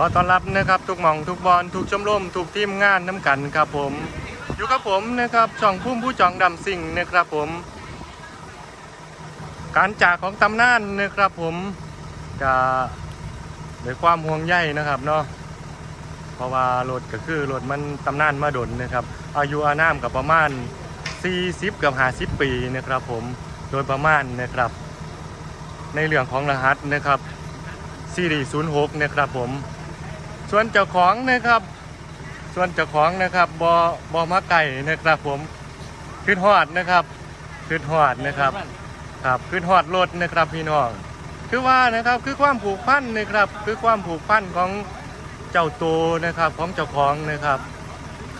อต้อนรับนะครับทุกหม่องทุกบอลทุกชมรมทุกทีมงานน้ำกันครับผมอยู่กับผมนะครับช่องพุ่มผู้จองดำสิ่งนะครับผม การจากของตำนานนะครับผมจะด้วยความห่วงใยนะครับเนาะเพราะว่ารถก็คือรถมันตำนานมาดนนะครับ อายุอานามกับประมาณ 40 กับ 50 ปีนะครับผมโดยประมาณนะครับ ในเรื่องของรหัสนะครับซีรีส์06 นะครับผม ส่วนเจ้าของนะครับ ส่วนเจ้าของนะครับบอบอมาไก่นะครับผมขึ้นหอดนะครับขึ้นหอดนะครับครับขึ้นหอดรถนะครับพี่น้อง คือว่านะครับคือความผูกพันนะครับ คือความผูกพันของเจ้าตัวนะครับของเจ้าของนะครับ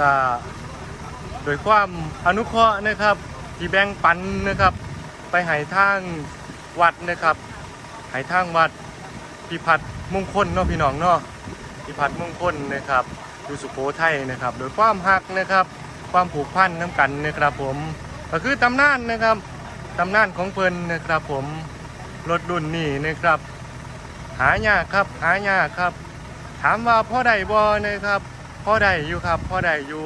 ก็โดยความอนุเคราะห์นะครับ ที่แบ่งปันนะครับ ไปให้ทางวัดนะครับให้ทางวัดพิพัฒน์มงคลเนาะพี่น้องเนาะ พิพัฒน์มงคลนะครับอยู่สุโขทัยนะครับ โดยความหักนะครับ ความผูกพันน้ำกันนะครับผมก็คือตำนานนะครับตำนานของเพลินนะครับผมรถรุ่นนี้นะครับ หายากครับหายากครับ ถามว่าพ่อใดบอนะครับพ่อใดอยู่ครับพ่อใดอยู่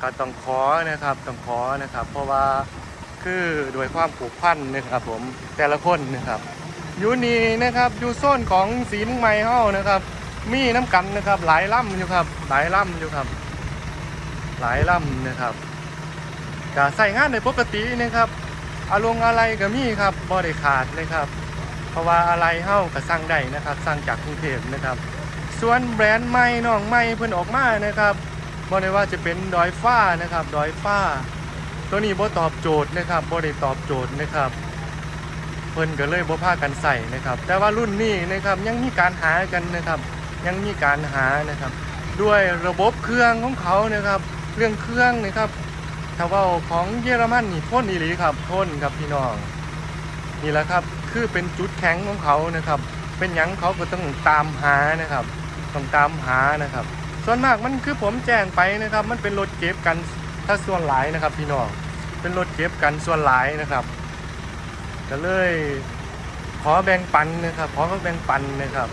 ก็ต้องขอนะครับต้องขอนะครับ เพราะว่าคือโดวยความผูกพันนะครับ ผมแต่ละคนนะครับอยู่นี่นะครับอยู่โซนของสีมุ่งไม้เฮานะครับ มีน้ำกันนะครับ หลายล่ำอยู่ครับ หลายล่ำอยู่ครับ หลายล่ำนะครับก็ใส่งานในปกตินะครับอารมณ์อะไรก็มีครับบ่ได้ขาดเลยครับ เพราะว่าอะไรเฮ้าก็สั่งได้นะครับสั่งจากกรุงเทพนะครับ ส่วนแบรนด์ใหม่น้องใหม่เพิ่นออกมานะครับบ่ได้ว่าจะเป็นดอยฟ้านะครับ ดอยฟ้า ตัวนี้บ่ตอบโจทย์นะครับบ่ได้ตอบโจทย์นะครับเพิ่นก็เลยบ่พากันใส่นะครับ แต่ว่ารุ่นนี้นะครับยังมีการหากันนะครับ ยังมีการหานะครับ ด้วยระบบเครื่องของเขานะครับเครื่องเครื่องนะครับถ้าว่าของเยอรมันนี่พ่นอีหลีครับพ่นครับพี่น้องนี่แหละครับคือเป็นจุดแข็งของเขานะครับ เป็นยังเขาก็ต้องตามหานะครับต้องตามหานะครับ ส่วนมากมันคือผมแจ้งไปนะครับ มันเป็นรถเก็บกันถ้าส่วนหลายนะครับ พี่น้องเป็นรถเก็บกันส่วนหลายนะครับก็เลยขอแบ่งปันนะครับขอแบ่งปันนะครับ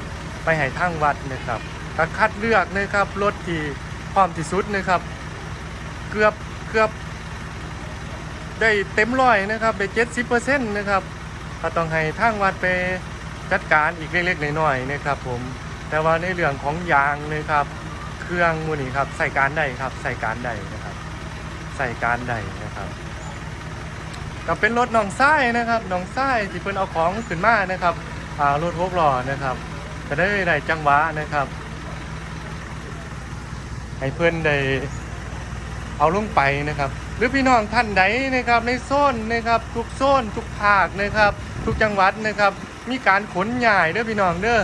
ไปให้ทางวัดนะครับก็คัดเลือกนะครับรถที่พร้อมที่สุดนะครับ เกือบเกือบได้เต็มร้อยนะครับได้เจ็ดสิบเปอร์เซ็นต์นะครับก็ต้องให้ทางวัดไปจัดการอีกเล็กๆน้อยๆนะครับผมแต่ว่าในเรื่องของยางนะครับ เครื่องมูนี่ครับใส่การได้ครับใส่การได้นะครับ ใส่การได้นะครับก็เป็นรถหนองไส้นะครับหนองไส้ที่เพิ่นเอาของขึ้นมานะครับอ่ารถหกล้อนะครับ ก็ได้ได้จังหวะนะครับ ให้เพื่อนได้เอาลงไปนะครับ หรือพี่น้องท่านใดนะครับในโซนนะครับ ทุกโซนทุกภาคนะครับ ทุกจังหวัดนะครับ มีการขนย้ายเด้อพี่น้องเด้อ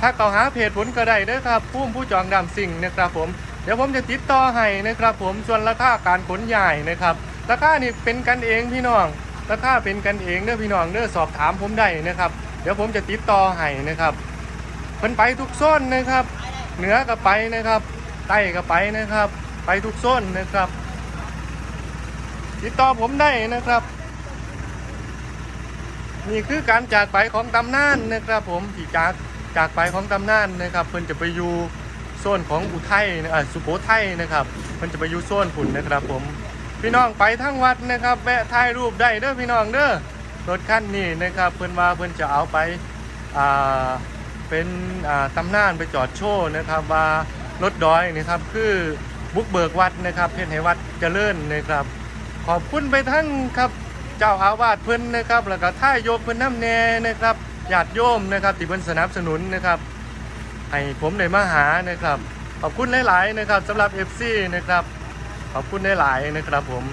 ถ้าเกาหาเพจผลก็ได้เด้อครับผู้ผู้จองดำสิ่งนะครับผมเดี๋ยวผมจะติดต่อให้นะครับผมส่วนราคาการขนย้ายนะครับราคานี่เป็นกันเองพี่น้องราคาเป็นกันเองเด้อพี่น้องเด้อสอบถามผมได้นะครับ เดี๋ยวผมจะติดต่อให้นะครับ เพิ่นไปทุกโซนนะครับ เหนือก็ไปนะครับ ใต้ก็ไปนะครับ ไปทุกโซนนะครับ ติดต่อผมได้นะครับ นี่คือการจากไปของตำนานนะครับผมที่จากจากไปของตำนานนะครับ เพิ่นจะไปอยู่โซนของอุทัยนะอ่าสุโขทัยนะครับเพิ่นจะไปอยู่โซนผุนนะครับผม พี่น้องไปทั้งวัดนะครับ แวะถ่ายรูปได้เด้อพี่น้องเด้อรถคันนี้นะครับ เพิ่นว่าเพิ่นจะเอาไปอ่า เป็นตำนานไปจอดโชว์นะครับว่ารถดอยนะครับคือบุกเบิกวัดนะครับเพชรให้วัดเจริญนะครับ ขอบคุณไปทั้งครับเจ้าอาวาสเพิ่นนะครับ แล้วก็ท่ายโยมเพิ่นน้ำแน่นะครับญาติโยมนะครับที่เพิ่นสนับสนุนนะครับให้ผมได้มาหานะครับ ขอบคุณหลายๆนะครับสำหรับ FC นะครับขอบคุณหลายๆนะครับ ผม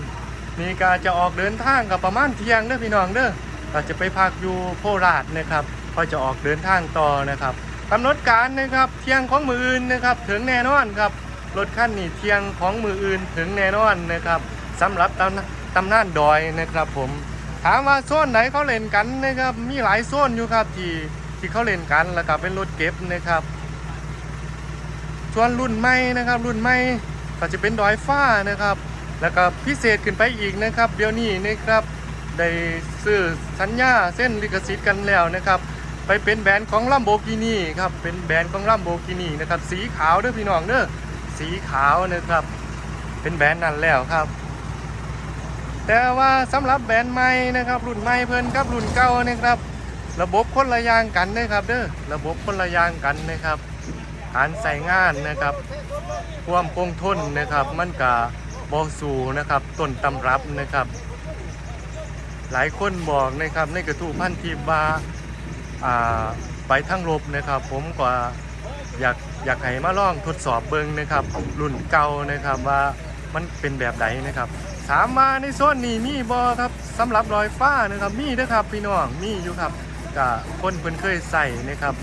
นี่ก็จะออกเดินทางกับประมาณเที่ยงเด้อพี่น้องเด้อก็จะไปพักอยู่โคราชนะครับ ก็จะออกเดินทางต่อนะครับกำหนดการนะครับเที่ยงของมืออื่นนะครับ ถึงแน่นอนครับรถขั้นนี้เที่ยงของมืออื่นถึงแน่นอนนะครับสำหรับตำตำนานดอยนะครับ ผมถามว่าโซนไหนเขาเล่นกันนะครับ มีหลายโซนอยู่ครับที่ที่เขาเล่นกันแล้วก็เป็นรถเก็บนะครับส่วนรุ่นใหม่นะครับ รุ่นใหม่ก็จะเป็นดอยฟ้านะครับ แล้วก็พิเศษขึ้นไปอีกนะครับ เดี๋ยวนี้นะครับได้ซื้อสัญญาเส้นลิขสิทธิ์กันแล้วนะครับ ไปเป็นแบรนด์ของลัมโบกินีครับเป็นแบรนด์ของลัมโบกินีนะครับสีขาวเด้อพี่น้องเด้อสีขาวนะครับ เป็นแบรนด์นั้นแล้วครับ แต่ว่าสำหรับแบรนด์ใหม่นะครับ รุ่นใหม่เพิ่นกับรุ่นเก่านะครับ ระบบคนละอย่างกันนะครับเด้อระบบคนละอย่างกันนะครับการใส่งานนะครับ ความคงทนนะครับ มันกะบอสูนะครับต้นตำรับนะครับ หลายคนบอกนะครับในกระทู้พันทีว่าอ่า ไปทั้งรบนะครับ ผมก็อยากอยากให้มาลองทดสอบเบิงนะครับ รุ่นเก่านะครับว่ามันเป็นแบบไหนนะครับ ถามมาในโซนนี้มีบอครับสำหรับรอยฟ้านะครับมีนะครับพี่น้องมีอยู่ครับกะคนเพิ่นเคยใส่นะครับ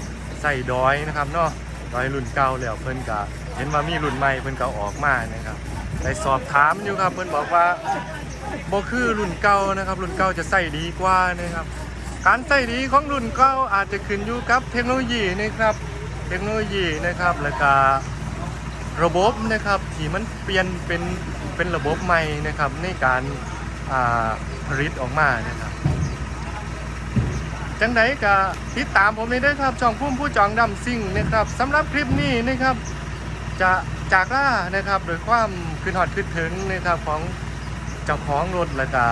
ใส่ดอยนะครับเนาะดอยรุ่นเก่าแล้วเพิ่นกะเห็นว่ามีรุ่นใหม่เพิ่นก็ออกมานะครับได้สอบถามอยู่ครับเพิ่นบอกว่าบ่คือรุ่นเก่านะครับ รุ่นเก่าจะใส่ดีกว่านะครับ การใส่ดีของรุ่นเก่าอาจจะขึ้นอยู่กับเทคโนโลยีนะครับ เทคโนโลยีนะครับ แล้วก็ระบบนะครับที่มันเปลี่ยนเป็นเป็นระบบใหม่นะครับ ในการผลิตออกมานะครับจังไดก็ติดตามผมเลยด้ครับช่องพุ่มผู้จองดำซิ่งนะครับสำหรับคลิปนี้นะครับ จะจากล่านะครับโดยความคืนหอดคืนถึงนะครับของเจ้าของรถและก็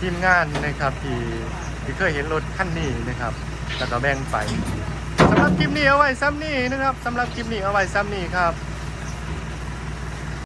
ทีมงานนะครับที่ ที่เคยเห็นรถคันนี้นะครับ แล้วก็แบ่งไปสำหรับคลิปนี้เอาไว้ซ้ำนี่นะครับสำหรับคลิปนี้เอาไว้ซ้ำนี่ครับ